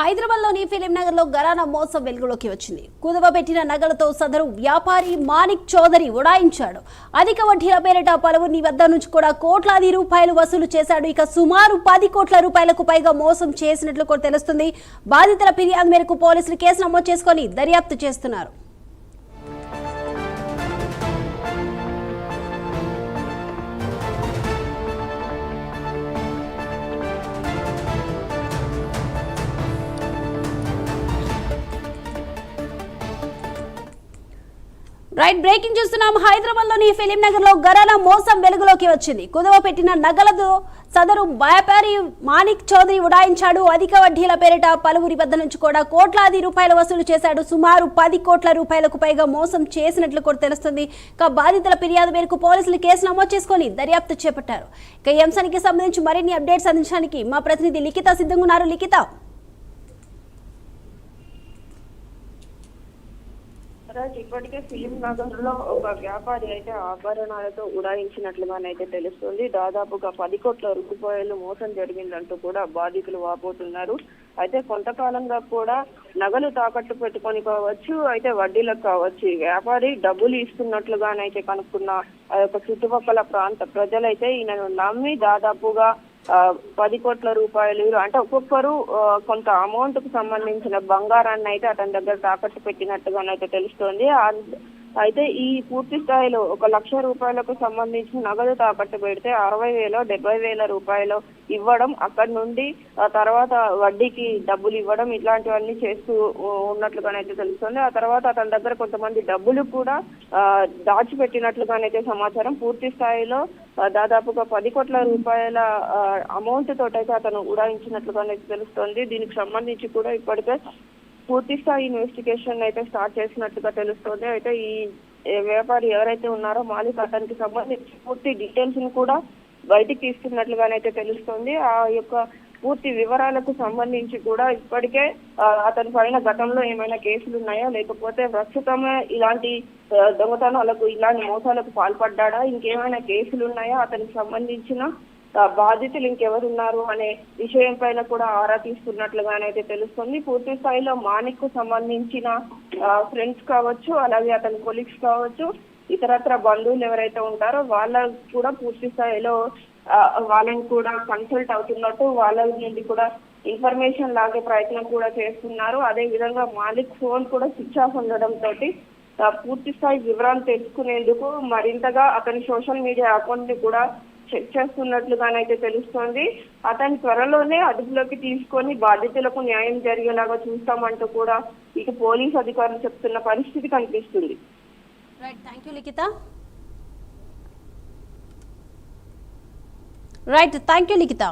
హైదరాబాద్లోని ఫిలిం నగర్లో గరానా మోసం వెలుగులోకి వచ్చింది. కుదవ పెట్టిన నగలతో సదరు వ్యాపారి మాణిక్ చౌదరి ఉడాయించాడు. అధిక వడ్డీల పేరిట పలువురిని వద్ద నుంచి కూడా కోట్లాది రూపాయలు వసూలు చేశాడు. ఇక సుమారు పది కోట్ల రూపాయలకు పైగా మోసం చేసినట్లు కూడా తెలుస్తుంది. బాధితుల ఫిర్యాదు మేరకు పోలీసులు కేసు నమోదు చేసుకొని దర్యాప్తు చేస్తున్నారు. రైట్ బ్రేకింగ్ చూస్తున్నాం. హైదరాబాద్లోని ఫిలిం నగర్లో గరానా మోసం వెలుగులోకి వచ్చింది. కుదవ పెట్టిన నగలతో సదరు వ్యాపారి మాణిక్ చౌదరి ఉడాయించాడు. అధిక వడ్డీల పేరిట పలువురి వద్ద నుంచి కూడా కోట్లాది రూపాయలు వసూలు చేశాడు. సుమారు పది కోట్ల రూపాయలకు పైగా మోసం చేసినట్లు కూడా తెలుస్తుంది. ఇక బాధితుల ఫిర్యాదు మేరకు పోలీసులు కేసు నమోదు చేసుకొని దర్యాప్తు చేపట్టారు. ఇక ఈ అంశానికి సంబంధించి మరిన్ని అప్డేట్స్ అందించడానికి మా ప్రతినిధి లిఖిత సిద్ధంగా ఉన్నారు లిఖిత. సార్ ఇప్పటికే ఫిలిం నగర్లో ఒక వ్యాపారి అయితే ఆభరణాలతో ఉడాయించినట్లుగానైతే తెలుస్తుంది. దాదాపుగా పది కోట్ల రూపాయలు మోసం జరిగిందంటూ కూడా బాధితులు వాపోతున్నారు. అయితే కొంతకాలంగా కూడా నగలు తాకట్టు పెట్టుకొని కావచ్చు అయితే వడ్డీలకు కావచ్చు వ్యాపారి డబ్బులు ఇస్తున్నట్లుగానైతే కనుక్కున్న ఆ యొక్క చుట్టుపక్కల ప్రాంత ప్రజలైతే ఈయనను నమ్మి దాదాపుగా పది కోట్ల రూపాయలు అంటే ఒక్కొక్కరు కొంత అమౌంట్కు సంబంధించిన బంగారాన్ని అయితే అతని దగ్గర తాకట్టు పెట్టినట్టుగానైతే తెలుస్తోంది. అయితే ఈ పూర్తి స్థాయిలో ఒక లక్ష రూపాయలకు సంబంధించిన నగదు తాకట్టు పెడితే అరవై వేలో డెబ్బై వేల రూపాయలు ఇవ్వడం అక్కడి నుండి ఆ తర్వాత వడ్డీకి డబ్బులు ఇవ్వడం ఇట్లాంటివన్నీ చేస్తూ ఉన్నట్లుగానైతే తెలుస్తుంది. ఆ తర్వాత అతని దగ్గర కొంతమంది డబ్బులు కూడా దాచిపెట్టినట్లుగానైతే సమాచారం. పూర్తి స్థాయిలో దాదాపుగా పది కోట్ల రూపాయల అమౌంట్ తోటైతే అతను ఉడాయించినట్లుగానైతే తెలుస్తోంది. దీనికి సంబంధించి కూడా ఇప్పటికే పూర్తి స్థాయి ఇన్వెస్టిగేషన్ అయితే స్టార్ట్ చేసినట్టుగా తెలుస్తుంది. అయితే ఈ వ్యాపారి ఎవరైతే ఉన్నారో మాలిక్ అతనికి సంబంధించి పూర్తి డీటెయిల్స్ని కూడా బయటికి తీస్తున్నట్లుగానైతే తెలుస్తుంది. ఆ యొక్క పూర్తి వివరాలకు సంబంధించి కూడా ఇప్పటికే అతని పైన గతంలో ఏమైనా కేసులు ఉన్నాయా? లేకపోతే ప్రస్తుతమే ఇలాంటి దొంగతనాలకు ఇలాంటి మోసాలకు పాల్పడ్డా ఇంకేమైనా కేసులు ఉన్నాయా? అతనికి సంబంధించిన బాధితులు ఇంకెవరున్నారు అనే విషయం పైన కూడా ఆరా తీస్తున్నట్లుగానైతే తెలుస్తుంది. పూర్తి స్థాయిలో మానిక్కు సంబంధించిన ఫ్రెండ్స్ కావచ్చు అలాగే అతని కొలీగ్స్ కావచ్చు ఇతరత్ర బంధువులు ఎవరైతే ఉంటారో వాళ్ళ కూడా పూర్తి స్థాయిలో వాళ్ళని కూడా కన్సల్ట్ అవుతున్నట్టు వాళ్ళ నుండి కూడా ఇన్ఫర్మేషన్ లాగే ప్రయత్నం కూడా చేస్తున్నారు. అదే విధంగా మాలిక్ ఫోన్ కూడా స్విచ్ ఆఫ్ ఉండడం తోటి పూర్తి స్థాయి వివరాలు తెలుసుకునేందుకు మరింతగా అతని సోషల్ మీడియా అకౌంట్ని కూడా చెక్ చేస్తున్నట్లుగానైతే తెలుస్తోంది. అతని త్వరలోనే అదుపులోకి తీసుకొని బాధితులకు న్యాయం జరిగేలాగా చూస్తామంటూ కూడా ఇటు పోలీస్ అధికారులు చెప్తున్న పరిస్థితి కనిపిస్తుంది. Right thank you Likhitha right thank you Likhitha